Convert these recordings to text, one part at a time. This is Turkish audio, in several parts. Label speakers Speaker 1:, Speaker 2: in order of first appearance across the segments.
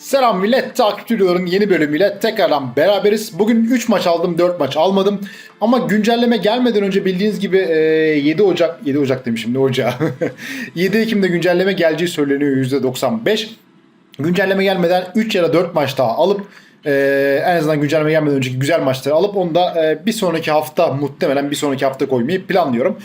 Speaker 1: Selam millet, takipçilerin yeni bölümüyle tekrardan beraberiz. Bugün 3 maç aldım, 4 maç almadım. Ama güncelleme gelmeden önce bildiğiniz gibi e, 7 Ocak, 7 Ocak demişim ne Ocağı. 7 Ekim'de güncelleme geleceği söyleniyor %95. Güncelleme gelmeden 3 ya da 4 maç daha alıp e, en azından güncelleme gelmeden önceki güzel maçları alıp onu da e, bir sonraki hafta muhtemelen bir sonraki hafta koymayı planlıyorum.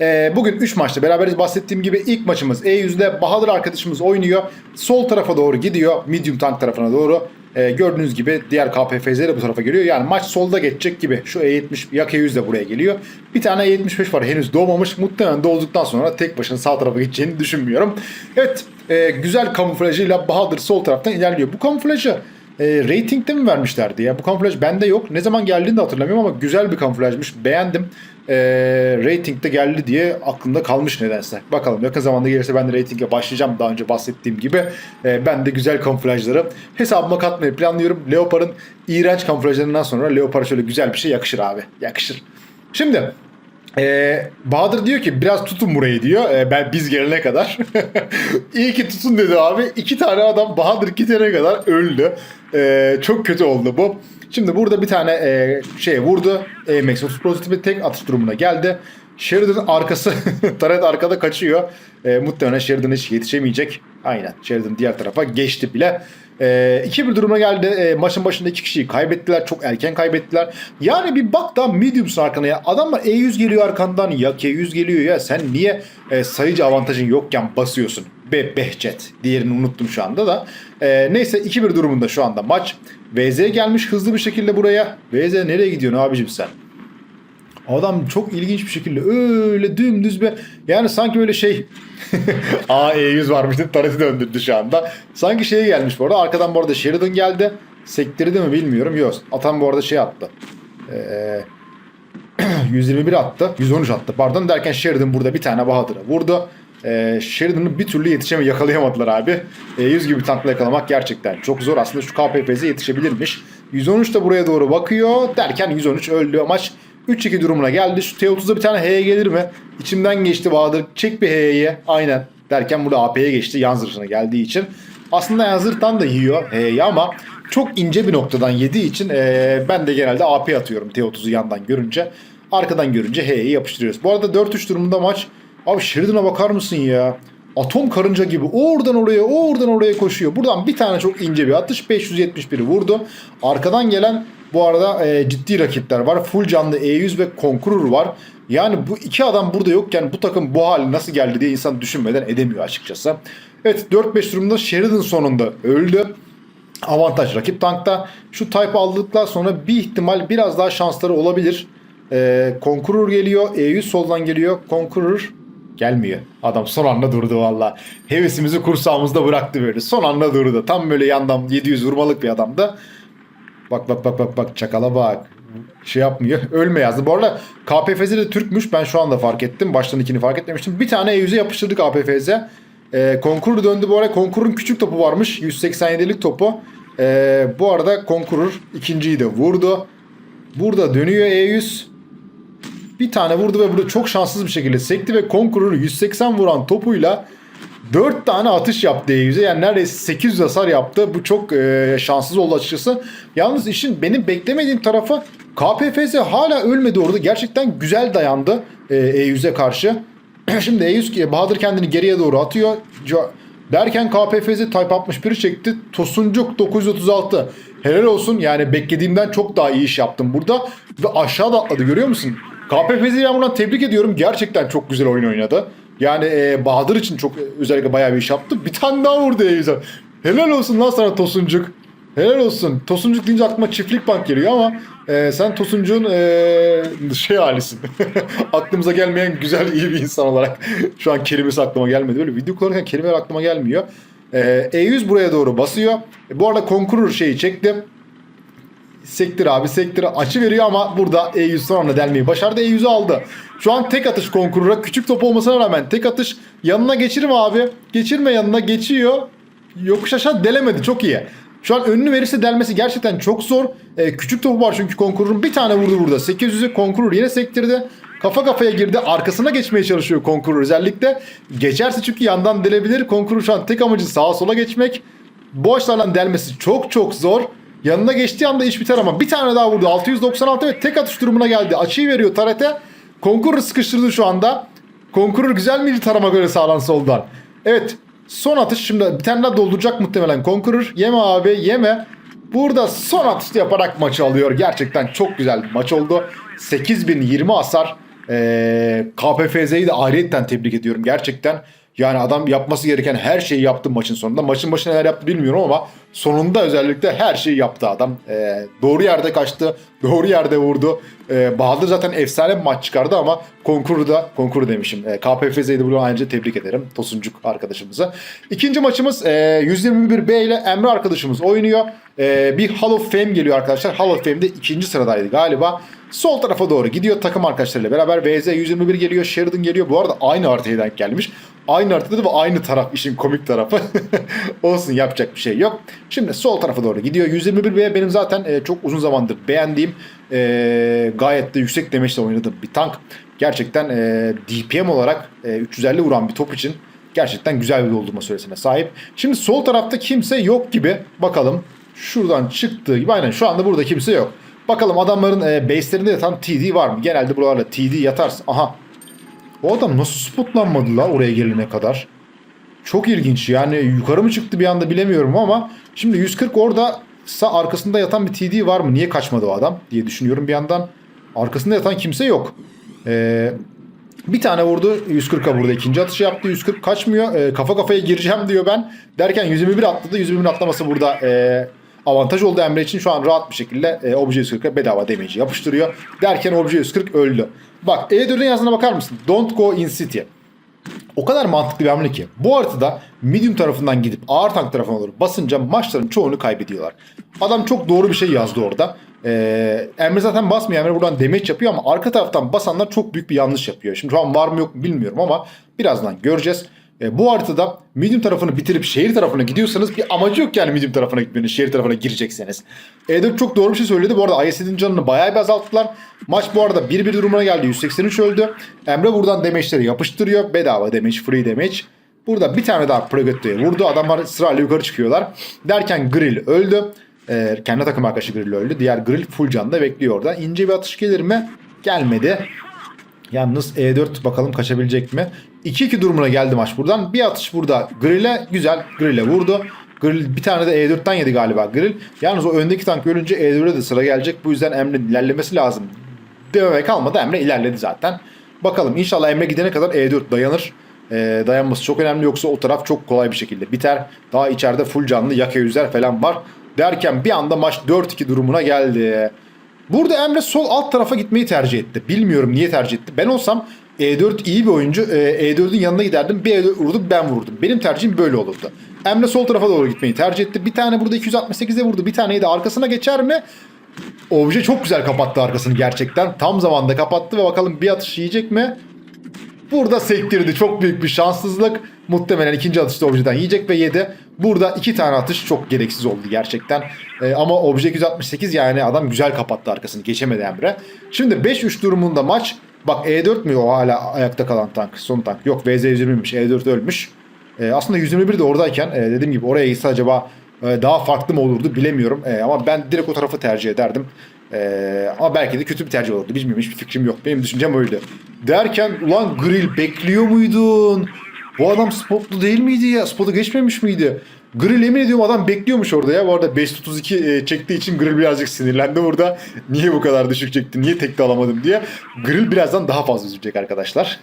Speaker 1: E, bugün 3 maçta beraberiz bahsettiğim gibi ilk maçımız E100'de Bahadır arkadaşımız oynuyor. Sol tarafa doğru gidiyor. Medium tank tarafına doğru. E, gördüğünüz gibi diğer KPFZ de bu tarafa geliyor. Yani maç solda geçecek gibi. Şu E70 yak E100 de buraya geliyor. Bir tane E75 var henüz doğmamış. Muhtemelen doğduktan sonra tek başına sağ tarafa gideceğini düşünmüyorum. Evet e, güzel kamuflajıyla Bahadır sol taraftan ilerliyor. Bu kamuflajı e, ratingde mi vermişlerdi ya? Bu kamuflaj bende yok. Ne zaman geldiğini de hatırlamıyorum ama güzel bir kamuflajmış. Beğendim. E, ratingde geldi diye aklımda kalmış nedense. Bakalım yakın zamanda gelirse ben de ratinge başlayacağım. Daha önce bahsettiğim gibi. E, ben de güzel kamuflajları hesabıma katmayı planlıyorum. Leopard'ın iğrenç kamuflajlarından sonra Leopard'a şöyle güzel bir şey yakışır abi. Yakışır. Şimdi ee, Bahadır diyor ki biraz tutun burayı diyor. Ee, ben biz gelene kadar. İyi ki tutun dedi abi. İki tane adam Bahadır gidene kadar öldü. Ee, çok kötü oldu bu. Şimdi burada bir tane e, şey vurdu. Max 30 Pro tek atış durumuna geldi. Sheridan arkası, Taret arkada kaçıyor. E, muhtemelen Sheridan hiç yetişemeyecek. Aynen. Sheridan diğer tarafa geçti bile. E, 2-1 duruma geldi. E, maçın başında iki kişiyi kaybettiler. Çok erken kaybettiler. Yani bir bak da mediumsun arkana ya. Adamlar E100 geliyor arkandan ya K100 geliyor ya. Sen niye e, sayıcı avantajın yokken basıyorsun? Be Behçet. Diğerini unuttum şu anda da. E, neyse 2-1 durumunda şu anda maç. VZ gelmiş hızlı bir şekilde buraya. VZ nereye gidiyorsun abicim sen? Adam çok ilginç bir şekilde öyle dümdüz bir yani sanki böyle şey A E100 varmış tarafı döndürdü şu anda. Sanki şeye gelmiş bu arada. Arkadan bu arada Sheridan geldi. Sektirdi mi bilmiyorum. Yok. Atan bu arada şey attı. Ee, 121 attı. 113 attı. Pardon derken Sheridan burada bir tane Bahadır'a vurdu. Ee, Sheridan'ı bir türlü yetişeme yakalayamadılar abi. E, 100 gibi tankla yakalamak gerçekten çok zor. Aslında şu KPPZ yetişebilirmiş. 113 de buraya doğru bakıyor. Derken 113 öldü. Maç 3-2 durumuna geldi. Şu T30'da bir tane H'ye gelir mi? İçimden geçti Bahadır. Çek bir H'ye. Aynen. Derken burada AP'ye geçti. Yan zırhına geldiği için. Aslında yan zırhtan da yiyor H'yi ama çok ince bir noktadan yediği için ee, ben de genelde AP atıyorum T30'u yandan görünce. Arkadan görünce H'yi yapıştırıyoruz. Bu arada 4-3 durumunda maç. Abi Sheridan'a bakar mısın ya? Atom karınca gibi oradan oraya oradan oraya koşuyor. Buradan bir tane çok ince bir atış 571'i vurdu. Arkadan gelen bu arada e, ciddi rakipler var. Full canlı E100 ve Conqueror var. Yani bu iki adam burada yokken bu takım bu hali nasıl geldi diye insan düşünmeden edemiyor açıkçası. Evet 4-5 durumda Sheridan sonunda öldü. Avantaj rakip tankta. Şu type aldıktan sonra bir ihtimal biraz daha şansları olabilir. E, Conqueror geliyor. E100 soldan geliyor. Conqueror gelmiyor. Adam son anda durdu valla. Hevesimizi kursağımızda bıraktı böyle. Son anda durdu. Tam böyle yandan 700 vurmalık bir adamdı. Bak bak bak bak bak çakala bak. Şey yapmıyor. Ölme yazdı. Bu arada KPFZ de Türkmüş. Ben şu anda fark ettim. Baştan ikini fark etmemiştim. Bir tane E100'e yapıştırdı KPFZ. Ee, Konkur döndü bu arada. Konkur'un küçük topu varmış. 187'lik topu. Ee, bu arada Konkurur ikinciyi de vurdu. Burada dönüyor E100. Bir tane vurdu ve burada çok şanssız bir şekilde sekti ve Konkurur 180 vuran topuyla 4 tane atış yaptı E100'e. Yani neredeyse 800 hasar yaptı. Bu çok e, şanssız oldu açıkçası. Yalnız işin benim beklemediğim tarafı KPFZ hala ölmedi orada. Gerçekten güzel dayandı e, E100'e karşı. Şimdi E100 Bahadır kendini geriye doğru atıyor. Derken KPFZ Type 61'i çekti. Tosuncuk 936. Helal olsun yani beklediğimden çok daha iyi iş yaptım burada. Ve aşağıda atladı görüyor musun? KPFZ'yi ben buradan tebrik ediyorum. Gerçekten çok güzel oyun oynadı. Yani e, Bahadır için çok e, özellikle bayağı bir iş yaptı. Bir tane daha vurdu Eyüz'e. Helal olsun lan sana Tosuncuk. Helal olsun. Tosuncuk deyince aklıma çiftlik bank geliyor ama e, sen Tosuncuk'un e, şey halisin. Aklımıza gelmeyen güzel iyi bir insan olarak şu an kelimesi aklıma gelmedi. Böyle video kullanırken kelimeler aklıma gelmiyor. E, E100 buraya doğru basıyor. E, bu arada Conqueror şeyi çektim. Sektir abi sektir açı veriyor ama burada E100 son delmeyi başardı. E100'ü aldı. Şu an tek atış konkurura küçük top olmasına rağmen tek atış yanına geçirme abi. Geçirme yanına geçiyor. Yokuş aşağı delemedi çok iyi. Şu an önünü verirse delmesi gerçekten çok zor. Ee, küçük topu var çünkü konkurun bir tane vurdu burada. 800'ü konkurur yine sektirdi. Kafa kafaya girdi. Arkasına geçmeye çalışıyor konkurur özellikle. Geçerse çünkü yandan delebilir. Konkurur şu an tek amacı sağa sola geçmek. Bu açılardan delmesi çok çok zor. Yanına geçtiği anda iş biter ama bir tane daha vurdu. 696 ve tek atış durumuna geldi. Açıyı veriyor Tarete. Konkurur sıkıştırdı şu anda. Konkurur güzel miydi tarama göre sağlan soldan. Evet son atış şimdi bir tane daha dolduracak muhtemelen Konkurur. Yeme abi yeme. Burada son atışta yaparak maçı alıyor. Gerçekten çok güzel bir maç oldu. 8020 hasar. Ee, KPFZ'yi de ayrıyetten tebrik ediyorum. Gerçekten yani adam yapması gereken her şeyi yaptı maçın sonunda. Maçın başına neler yaptı bilmiyorum ama sonunda özellikle her şeyi yaptı adam. Ee, doğru yerde kaçtı. Doğru yerde vurdu. Ee, Bahadır zaten efsane bir maç çıkardı ama Konkur'u da Konkur demişim. Ee, KPFZ'yi de ayrıca tebrik ederim. Tosuncuk arkadaşımıza. İkinci maçımız e, 121B ile Emre arkadaşımız oynuyor. Ee, bir Hall of Fame geliyor arkadaşlar. Hall of Fame'de ikinci sıradaydı galiba. Sol tarafa doğru gidiyor takım arkadaşlarıyla beraber. VZ 121 geliyor. Sheridan geliyor. Bu arada aynı haritaya denk gelmiş. Aynı haritada ve aynı taraf işin komik tarafı. Olsun yapacak bir şey yok. Şimdi sol tarafa doğru gidiyor. 121B benim zaten e, çok uzun zamandır beğendiğim e, gayet de yüksek demeçle oynadığım bir tank. Gerçekten e, DPM olarak e, 350 vuran bir top için gerçekten güzel bir doldurma süresine sahip. Şimdi sol tarafta kimse yok gibi. Bakalım şuradan çıktığı gibi aynen şu anda burada kimse yok. Bakalım adamların e, base'lerinde yatan TD var mı? Genelde buralarda TD yatarsın. Aha. O adam nasıl spotlanmadı la oraya gelene kadar? Çok ilginç yani yukarı mı çıktı bir anda bilemiyorum ama şimdi 140 orada sağ arkasında yatan bir TD var mı? Niye kaçmadı o adam diye düşünüyorum bir yandan. Arkasında yatan kimse yok. Ee, bir tane vurdu 140'a burada ikinci atışı yaptı 140 kaçmıyor Ee, kafa kafaya gireceğim diyor ben derken 121 atladı 121 atlaması burada e, avantaj oldu Emre için şu an rahat bir şekilde e, Obje 140'a bedava damage'i yapıştırıyor derken Obje 140 öldü bak E4'ün yazına bakar mısın don't go in city o kadar mantıklı bir hamle ki. Bu haritada medium tarafından gidip ağır tank tarafına doğru basınca maçların çoğunu kaybediyorlar. Adam çok doğru bir şey yazdı orada. Ee, Emre zaten basmıyor. Emre buradan damage yapıyor ama arka taraftan basanlar çok büyük bir yanlış yapıyor. Şimdi şu an var mı yok mu bilmiyorum ama birazdan göreceğiz. Ee, bu haritada medium tarafını bitirip şehir tarafına gidiyorsanız bir amacı yok yani medium tarafına gitmenin. Şehir tarafına girecekseniz. E4 çok doğru bir şey söyledi. Bu arada ISD'nin canını bayağı bir azalttılar. Maç bu arada 1-1 durumuna geldi. 183 öldü. Emre buradan damage'leri yapıştırıyor. Bedava damage, free damage. Burada bir tane daha Pregetto'ya vurdu. Adamlar sırayla yukarı çıkıyorlar. Derken Grill öldü. Ee, kendi takım arkadaşı Grill öldü. Diğer Grill full canda bekliyor orada. İnce bir atış gelir mi? Gelmedi. Yalnız E4 bakalım kaçabilecek mi? 2-2 durumuna geldi maç buradan. Bir atış burada Grill'e güzel. Grill'e vurdu. Grill bir tane de E4'ten yedi galiba Grill. Yalnız o öndeki tank ölünce E4'e de sıra gelecek. Bu yüzden Emre'nin ilerlemesi lazım. Dememe kalmadı. Emre ilerledi zaten. Bakalım inşallah Emre gidene kadar E4 dayanır. Ee, dayanması çok önemli yoksa o taraf çok kolay bir şekilde biter. Daha içeride full canlı yaka yüzler falan var. Derken bir anda maç 4-2 durumuna geldi. Burada Emre sol alt tarafa gitmeyi tercih etti. Bilmiyorum niye tercih etti. Ben olsam E4 iyi bir oyuncu. Ee, E4'ün yanına giderdim. Bir E4 vurdum ben vurdum. Benim tercihim böyle olurdu. Emre sol tarafa doğru gitmeyi tercih etti. Bir tane burada 268'e vurdu. Bir taneyi de arkasına geçer mi? Obje çok güzel kapattı arkasını gerçekten. Tam zamanda kapattı ve bakalım bir atış yiyecek mi? Burada sektirdi. Çok büyük bir şanssızlık. Muhtemelen ikinci atışta Obje'den yiyecek ve yedi. Burada iki tane atış çok gereksiz oldu gerçekten. Ee, ama Obje 268 yani adam güzel kapattı arkasını. Geçemedi Emre. Şimdi 5-3 durumunda maç. Bak E4 mü o hala ayakta kalan tank? Son tank. Yok VZ120'miş. E4 ölmüş. Ee, aslında 121 de oradayken e, dediğim gibi oraya gitse acaba e, daha farklı mı olurdu bilemiyorum. E, ama ben direkt o tarafı tercih ederdim. E, ama belki de kötü bir tercih olurdu. Bilmiyorum hiçbir fikrim yok. Benim düşüncem öyle. Derken ulan grill bekliyor muydun? Bu adam spotlu değil miydi ya? Spotu geçmemiş miydi? Grill emin ediyorum adam bekliyormuş orada ya. Bu arada 532 e, çektiği için Grill birazcık sinirlendi burada. Niye bu kadar düşük çekti? Niye tekte alamadım diye. Grill birazdan daha fazla üzülecek arkadaşlar.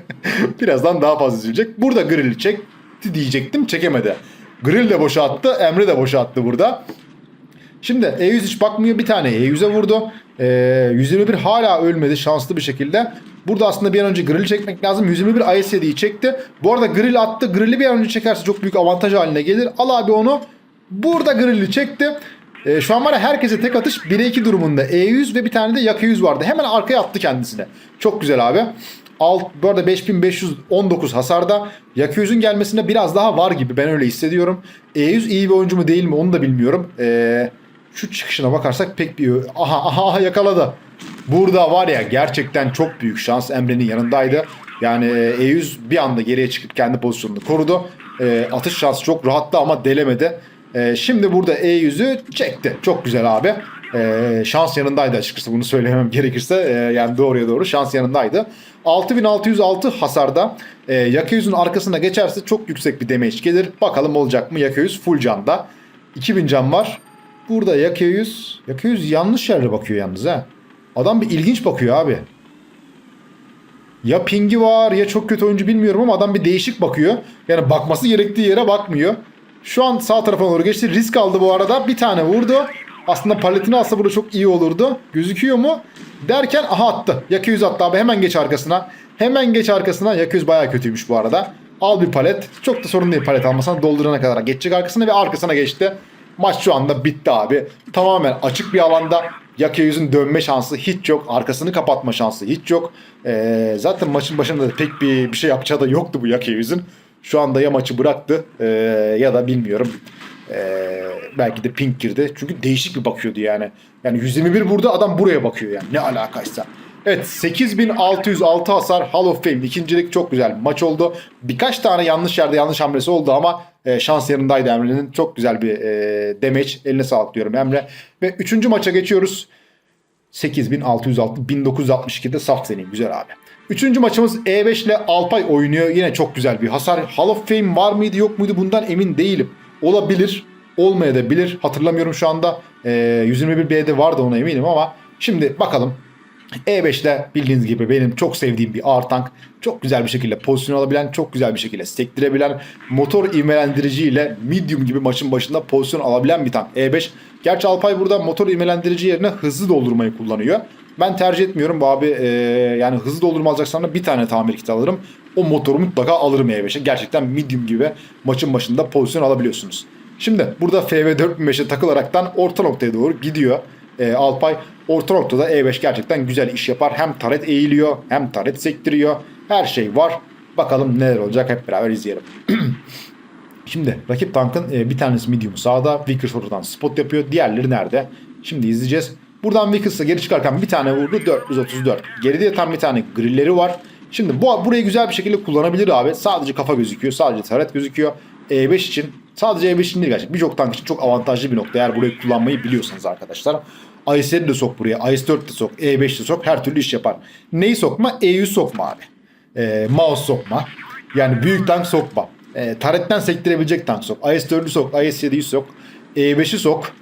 Speaker 1: birazdan daha fazla üzülecek. Burada Grill'i çekti diyecektim. Çekemedi. Grill de boşa attı. Emre de boşa attı burada. Şimdi E100 hiç bakmıyor. Bir tane E100'e vurdu. Ee, 121 hala ölmedi şanslı bir şekilde. Burada aslında bir an önce Grill'i çekmek lazım. 121 IS7'yi çekti. Bu arada Grill attı. Grill'i bir an önce çekerse çok büyük avantaj haline gelir. Al abi onu. Burada Grill'i çekti. Ee, şu an var ya herkese tek atış 1'e 2 durumunda. E100 ve bir tane de Yaka 100 vardı. Hemen arkaya attı kendisine. Çok güzel abi. Alt, bu arada 5519 hasarda. Yaka 100'ün gelmesine biraz daha var gibi. Ben öyle hissediyorum. E100 iyi bir oyuncu mu değil mi onu da bilmiyorum. Eee şu çıkışına bakarsak pek bir... Aha, aha yakaladı. Burada var ya gerçekten çok büyük şans Emre'nin yanındaydı. Yani e, E100 bir anda geriye çıkıp kendi pozisyonunu korudu. E, atış şansı çok rahattı ama delemedi. Ee, şimdi burada E100'ü çekti. Çok güzel abi. Ee, şans yanındaydı açıkçası bunu söylemem gerekirse. Ee, yani doğruya doğru şans yanındaydı. 6606 hasarda e, Yaka 100'ün arkasına geçerse çok yüksek bir damage gelir. Bakalım olacak mı? Yaka 100 full canda. 2000 can var. Burada Yaka 100, Yaka 100 yanlış yerde bakıyor yalnız ha. Adam bir ilginç bakıyor abi. Ya pingi var ya çok kötü oyuncu bilmiyorum ama adam bir değişik bakıyor. Yani bakması gerektiği yere bakmıyor. Şu an sağ tarafa doğru geçti. Risk aldı bu arada. Bir tane vurdu. Aslında paletini alsa burada çok iyi olurdu. Gözüküyor mu? Derken aha attı. 100 attı abi. Hemen geç arkasına. Hemen geç arkasına. Yaka 100 bayağı kötüymüş bu arada. Al bir palet. Çok da sorun değil palet almasan. Doldurana kadar geçecek arkasına ve arkasına geçti. Maç şu anda bitti abi. Tamamen açık bir alanda Yaka yüzün dönme şansı hiç yok. Arkasını kapatma şansı hiç yok. Ee, zaten maçın başında da pek bir, bir şey yapacağı da yoktu bu Yaka yüzün. Şu anda ya maçı bıraktı ee, ya da bilmiyorum. Ee, belki de pink girdi. Çünkü değişik bir bakıyordu yani. Yani 121 burada adam buraya bakıyor yani. Ne alakaysa. Evet 8606 hasar Hall of Fame ikincilik çok güzel maç oldu. Birkaç tane yanlış yerde yanlış hamlesi oldu ama e, şans yanındaydı Emre'nin. Çok güzel bir e, damage. Eline sağlık diyorum Emre. Ve üçüncü maça geçiyoruz. 8606 1962'de saf senin güzel abi. Üçüncü maçımız E5 ile Alpay oynuyor. Yine çok güzel bir hasar. Hall of Fame var mıydı yok muydu bundan emin değilim. Olabilir. Olmayabilir. Hatırlamıyorum şu anda. E, 121 B'de vardı ona eminim ama şimdi bakalım. E5'te bildiğiniz gibi benim çok sevdiğim bir ağır tank. Çok güzel bir şekilde pozisyon alabilen, çok güzel bir şekilde sektirebilen, motor ivmelendirici ile medium gibi maçın başında pozisyon alabilen bir tank. E5. Gerçi Alpay burada motor ivmelendirici yerine hızlı doldurmayı kullanıyor. Ben tercih etmiyorum bu abi. e, yani hızlı doldurma alacaksan da bir tane tamir kiti alırım. O motoru mutlaka alırım E5'e. Gerçekten medium gibi maçın başında pozisyon alabiliyorsunuz. Şimdi burada FV4005'e takılaraktan orta noktaya doğru gidiyor e, Alpay. Orta noktada E5 gerçekten güzel iş yapar. Hem taret eğiliyor hem taret sektiriyor. Her şey var. Bakalım neler olacak hep beraber izleyelim. Şimdi rakip tankın e, bir tanesi medium sağda. Vickers oradan spot yapıyor. Diğerleri nerede? Şimdi izleyeceğiz. Buradan Vickers'a geri çıkarken bir tane vurdu. 434. Geride yatan bir tane grilleri var. Şimdi bu burayı güzel bir şekilde kullanabilir abi. Sadece kafa gözüküyor. Sadece taret gözüküyor. E5 için sadece E5 için değil gerçekten. Birçok tank için çok avantajlı bir nokta. Eğer burayı kullanmayı biliyorsanız arkadaşlar. IS-7 de sok buraya. IS-4 de sok. E5 de sok. Her türlü iş yapar. Neyi sokma? E100 sokma abi. E, mouse sokma. Yani büyük tank sokma. E, taretten sektirebilecek tank sok. IS-4'ü sok. IS-7'yi sok. E5'i sok.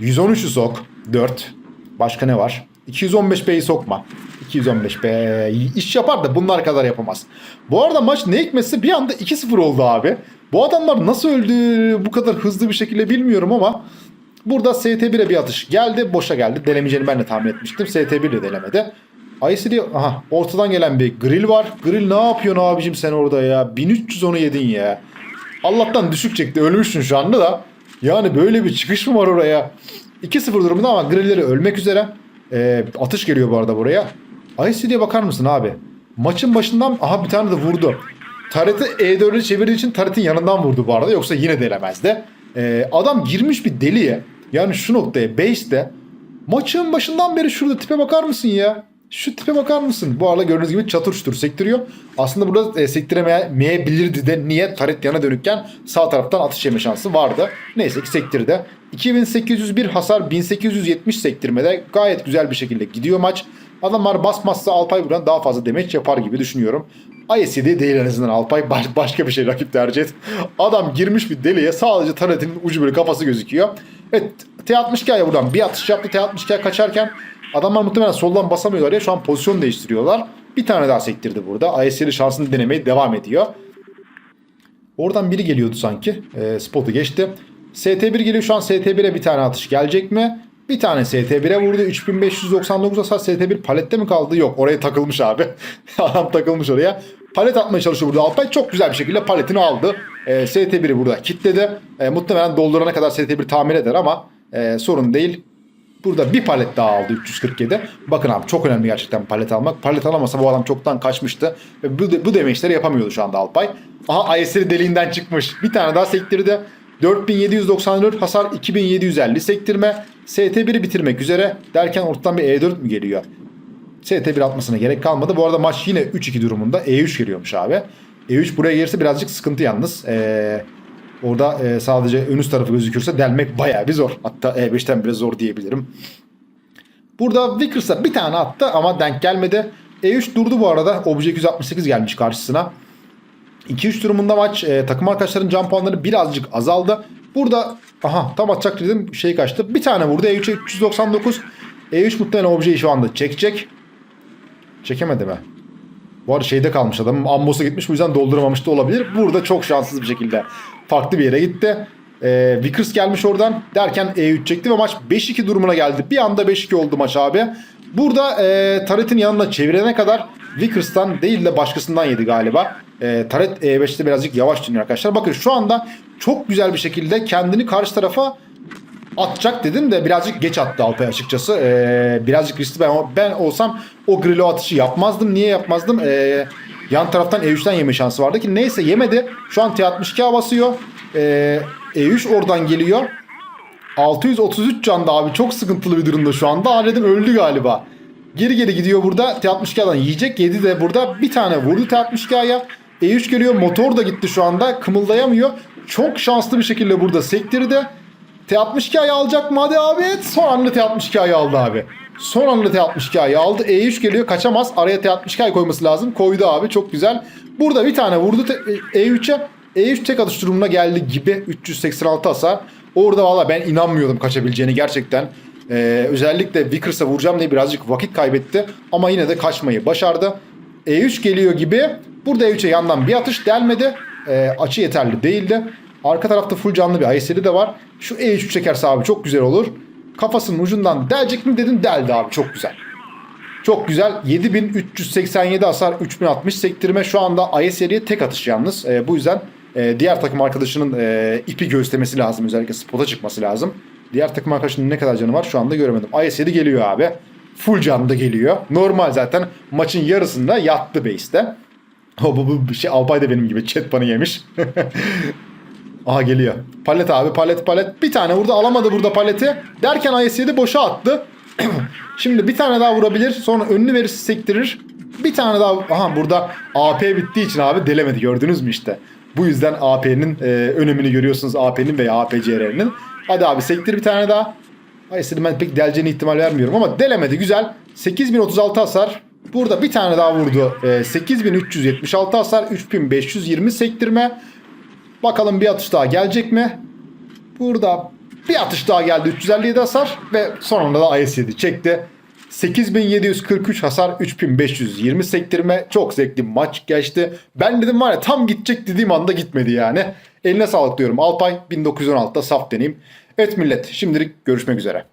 Speaker 1: 113'ü sok. 4. Başka ne var? 215B'yi sokma. 215B iş yapar da bunlar kadar yapamaz. Bu arada maç ne hikmetse bir anda 2-0 oldu abi. Bu adamlar nasıl öldü bu kadar hızlı bir şekilde bilmiyorum ama burada ST1'e bir atış geldi. Boşa geldi. Delemeyeceğini ben de tahmin etmiştim. ST1 de delemedi. ICD aha ortadan gelen bir grill var. Grill ne yapıyorsun abicim sen orada ya? 1300 onu yedin ya. Allah'tan düşük çekti. Ölmüşsün şu anda da. Yani böyle bir çıkış mı var oraya? 2-0 durumunda ama grilleri ölmek üzere. Ee, atış geliyor bu arada buraya. ICD'ye bakar mısın abi? Maçın başından aha bir tane de vurdu. Tareti E4'e çevirdiği için Taret'in yanından vurdu bu arada. Yoksa yine delemezdi. Ee, adam girmiş bir deliye. Yani şu noktaya base'de. Maçın başından beri şurada tipe bakar mısın ya? Şu tipe bakar mısın? Bu arada gördüğünüz gibi çatır çutur sektiriyor. Aslında burada e, sektiremeyebilirdi de niye taret yana dönükken sağ taraftan atış yeme şansı vardı. Neyse ki sektirdi. 2801 hasar 1870 sektirmede gayet güzel bir şekilde gidiyor maç. Adamlar basmazsa Alpay buradan daha fazla demeç yapar gibi düşünüyorum. IS7 değil en azından Alpay baş, başka bir şey rakip tercih et. Adam girmiş bir deliğe sadece taretin ucu böyle kafası gözüküyor. Evet T62'ye buradan bir atış yaptı T62'ye kaçarken adamlar muhtemelen soldan basamıyorlar ya şu an pozisyon değiştiriyorlar. Bir tane daha sektirdi burada. IS7 şansını denemeye devam ediyor. Oradan biri geliyordu sanki. E, spotu geçti. ST1 geliyor şu an ST1'e bir tane atış gelecek mi? Bir tane ST1'e vurdu. 3599 hasar ST1 palette mi kaldı? Yok oraya takılmış abi. Adam takılmış oraya. Palet atmaya çalışıyor burada Alpay. Çok güzel bir şekilde paletini aldı. E, ST1'i burada kilitledi. E, muhtemelen doldurana kadar ST1 tamir eder ama e, sorun değil. Burada bir palet daha aldı 347. Bakın abi çok önemli gerçekten palet almak. Palet alamasa bu adam çoktan kaçmıştı. Bu, bu demeçleri yapamıyordu şu anda Alpay. Aha IS'leri deliğinden çıkmış. Bir tane daha sektirdi. 4794 hasar 2750 sektirme. ST1'i bitirmek üzere derken ortadan bir E4 mü geliyor? ST1 atmasına gerek kalmadı. Bu arada maç yine 3-2 durumunda E3 geliyormuş abi. E3 buraya gelirse birazcık sıkıntı yalnız. Ee, Orada e, sadece ön üst tarafı gözükürse delmek bayağı bir zor. Hatta E5'ten bile zor diyebilirim. Burada Vickers'a bir tane attı ama denk gelmedi. E3 durdu bu arada. Obje 268 gelmiş karşısına. 2-3 durumunda maç e, takım arkadaşların can puanları birazcık azaldı. Burada aha tam atacak dedim şey kaçtı. Bir tane vurdu E3'e 399. E3 muhtemelen objeyi şu anda çekecek. Çekemedi mi? Bu arada şeyde kalmış adam. Ambos'a gitmiş bu yüzden dolduramamış da olabilir. Burada çok şanssız bir şekilde farklı bir yere gitti. Ee, Vickers gelmiş oradan derken E3 çekti ve maç 5-2 durumuna geldi. Bir anda 5-2 oldu maç abi. Burada e, Taret'in yanına çevirene kadar Vickers'tan değil de başkasından yedi galiba. E, Taret E5'te birazcık yavaş dönüyor arkadaşlar. Bakın şu anda çok güzel bir şekilde kendini karşı tarafa atacak dedim de birazcık geç attı Alpay açıkçası. Ee, birazcık riskli ben, ben olsam o grillo atışı yapmazdım. Niye yapmazdım? Ee, yan taraftan E3'ten yeme şansı vardı ki neyse yemedi. Şu an T62 basıyor. Ee, E3 oradan geliyor. 633 canda abi çok sıkıntılı bir durumda şu anda. Ahret'in öldü galiba. Geri geri gidiyor burada. T62'dan yiyecek. Yedi de burada bir tane vurdu T62'ya. E3 geliyor. Motor da gitti şu anda. Kımıldayamıyor. Çok şanslı bir şekilde burada sektirdi. T62'yi alacak mı? Hadi abi. Son anda T62'yi aldı abi. Son anda T62'yi aldı. E3 geliyor. Kaçamaz. Araya T62'yi koyması lazım. Koydu abi. Çok güzel. Burada bir tane vurdu te- E3'e. E3 tek atış durumuna geldi gibi. 386 hasar. Orada valla ben inanmıyordum kaçabileceğini gerçekten. Ee, özellikle Vickers'a vuracağım diye birazcık vakit kaybetti. Ama yine de kaçmayı başardı. E3 geliyor gibi. Burada E3'e yandan bir atış delmedi. Ee, açı yeterli değildi. Arka tarafta full canlı bir ISL'i de var. Şu E3 çekerse abi çok güzel olur. Kafasının ucundan delecek mi dedim deldi abi çok güzel. Çok güzel. 7387 hasar 3060 sektirme. Şu anda ISL'ye tek atış yalnız. Ee, bu yüzden e, diğer takım arkadaşının e, ipi göğüslemesi lazım. Özellikle spota çıkması lazım. Diğer takım arkadaşının ne kadar canı var şu anda göremedim. IS7 geliyor abi. Full canlı geliyor. Normal zaten maçın yarısında yattı base'te. O bu, bu şey Alpay da benim gibi chat banı yemiş. Aha geliyor. Palet abi palet palet. Bir tane vurdu alamadı burada paleti. Derken IS7 boşa attı. Şimdi bir tane daha vurabilir. Sonra önünü verirse sektirir. Bir tane daha. Aha burada AP bittiği için abi delemedi. Gördünüz mü işte. Bu yüzden AP'nin e, önemini görüyorsunuz. AP'nin veya APCR'nin. Hadi abi sektir bir tane daha. IS7 ben pek deleceğine ihtimal vermiyorum ama delemedi. Güzel. 8036 hasar. Burada bir tane daha vurdu. E, 8376 hasar. 3520 sektirme. Bakalım bir atış daha gelecek mi? Burada bir atış daha geldi 357 hasar ve sonunda da IS7 çekti. 8743 hasar 3520 sektirme çok zevkli maç geçti. Ben dedim var ya tam gidecek dediğim anda gitmedi yani. Eline sağlık diyorum. Alpay 1916'da saf deneyim. Evet millet şimdilik görüşmek üzere.